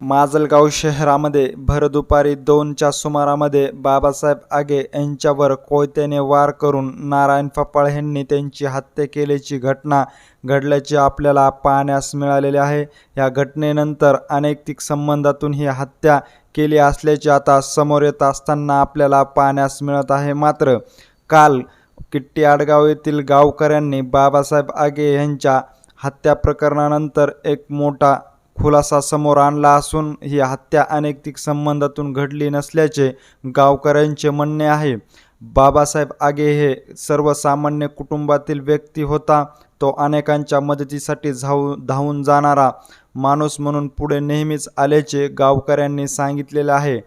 माजलगाव शहरामध्ये भरदुपारी दोनच्या सुमारामध्ये बाबासाहेब आगे यांच्यावर कोयत्याने वार करून नारायण फपाळ यांनी त्यांची हत्या केल्याची घटना घडल्याचे आपल्याला पाहण्यास मिळालेले आहे. या घटनेनंतर अनैतिक संबंधातून ही हत्या केली असल्याचे आता समोर येत असताना आपल्याला पाहण्यास मिळत आहे. मात्र काल किट्टी आडगाव येथील गावकऱ्यांनी बाबासाहेब आगे यांच्या हत्या प्रकरणानंतर एक मोठा खुलासा समोर आणला असून ही हत्या अनैतिक संबंधातून घडली नसल्याचे गावकऱ्यांचे म्हणणे आहे. बाबासाहेब आगे हे सर्वसामान्य कुटुंबातील व्यक्ती होता. तो अनेकांच्या मदतीसाठी धावू धावून जाणारा माणूस म्हणून पुढे नेहमीच आल्याचे गावकऱ्यांनी सांगितलेले आहे.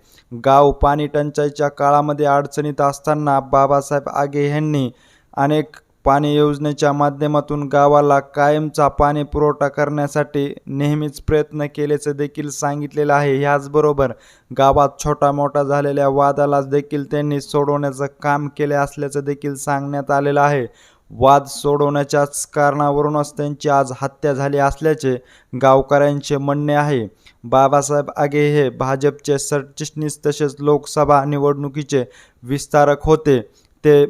गाव पाणी टंचाईच्या काळामध्ये अडचणीत असताना बाबासाहेब आगे यांनी अनेक पाणी योजनेच्या माध्यमातून गावाला कायमचा पाणी पुरवठा करण्यासाठी नेहमीच प्रयत्न केल्याचे देखील सांगितलेलं आहे. ह्याचबरोबर गावात छोटा मोठा झालेल्या वादाला देखील त्यांनी सोडवण्याचं काम केले असल्याचं देखील सांगण्यात आलेलं आहे. वाद सोडवण्याच्याच कारणावरूनच त्यांची आज हत्या झाली असल्याचे गावकऱ्यांचे म्हणणे आहे. बाबासाहेब आगे हे भाजपचे सरचिटणीस तसेच लोकसभा निवडणुकीचे विस्तारक होते. ते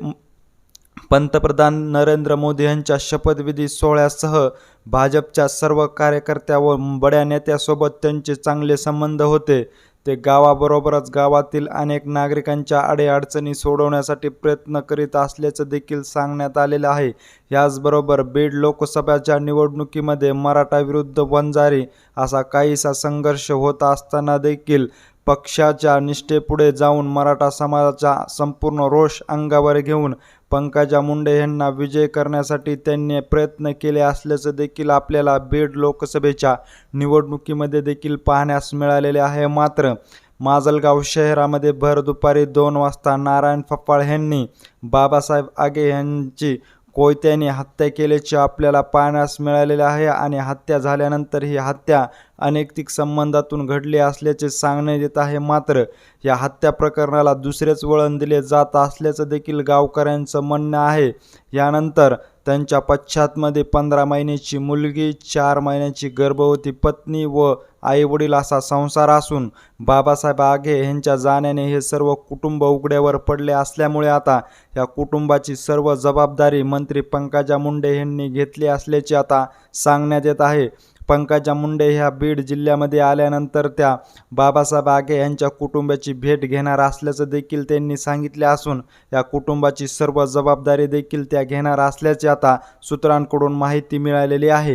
पंतप्रधान नरेंद्र मोदी यांच्या शपथविधी सोहळ्यासह भाजपच्या सर्व कार्यकर्त्या व बड्या नेत्यासोबत त्यांचे चांगले संबंध होते. ते गावाबरोबरच गावातील अनेक नागरिकांच्या अडीअडचणी सोडवण्यासाठी प्रयत्न करीत असल्याचं देखील सांगण्यात आलेलं आहे. याचबरोबर बीड लोकसभेच्या निवडणुकीमध्ये मराठा विरुद्ध वंजारी असा काहीसा संघर्ष होत असताना देखील पक्षाच्या निष्ठेपुढे जाऊन मराठा समाजाचा संपूर्ण रोष अंगावर घेऊन पंकजा मुंडे यांना विजय करण्यासाठी त्यांनी प्रयत्न केले असल्याचं देखील आपल्याला बीड लोकसभेच्या निवडणुकीमध्ये देखील पाहण्यास मिळालेले आहे. मात्र माजलगाव शहरामध्ये भर दुपारी दोन वाजता नारायण फप्पाळ यांनी बाबासाहेब आगे यांची कोयत्याने हत्या केल्याचे आपल्याला पाहण्यास मिळालेले आहे आणि हत्या झाल्यानंतर ही हत्या अनैतिक संबंधातून घडली असल्याचे सांगण्यात येत आहे. मात्र या हत्या प्रकरणाला दुसरेच वळण दिले जात असल्याचं देखील गावकऱ्यांचं म्हणणं आहे. यानंतर त्यांच्या पश्चातमध्ये पंधरा महिन्याची मुलगी चार महिन्याची गर्भवती पत्नी व आईवडील असा संसार असून बाबासाहेब आघे यांच्या जाण्याने हे सर्व कुटुंब उघड्यावर पडले असल्यामुळे आता या कुटुंबाची सर्व जबाबदारी मंत्री पंकजा मुंडे यांनी घेतली असल्याचे आता सांगण्यात येत आहे. पंकजा मुंडे ह्या बीड जिल्ह्यामध्ये आल्यानंतर त्या बाबासाहेब आगे यांच्या कुटुंबाची भेट घेणार असल्याचं देखील त्यांनी सांगितले असून या कुटुंबाची सर्व जबाबदारी देखील त्या घेणार असल्याचे आता सूत्रांकडून माहिती मिळालेली आहे.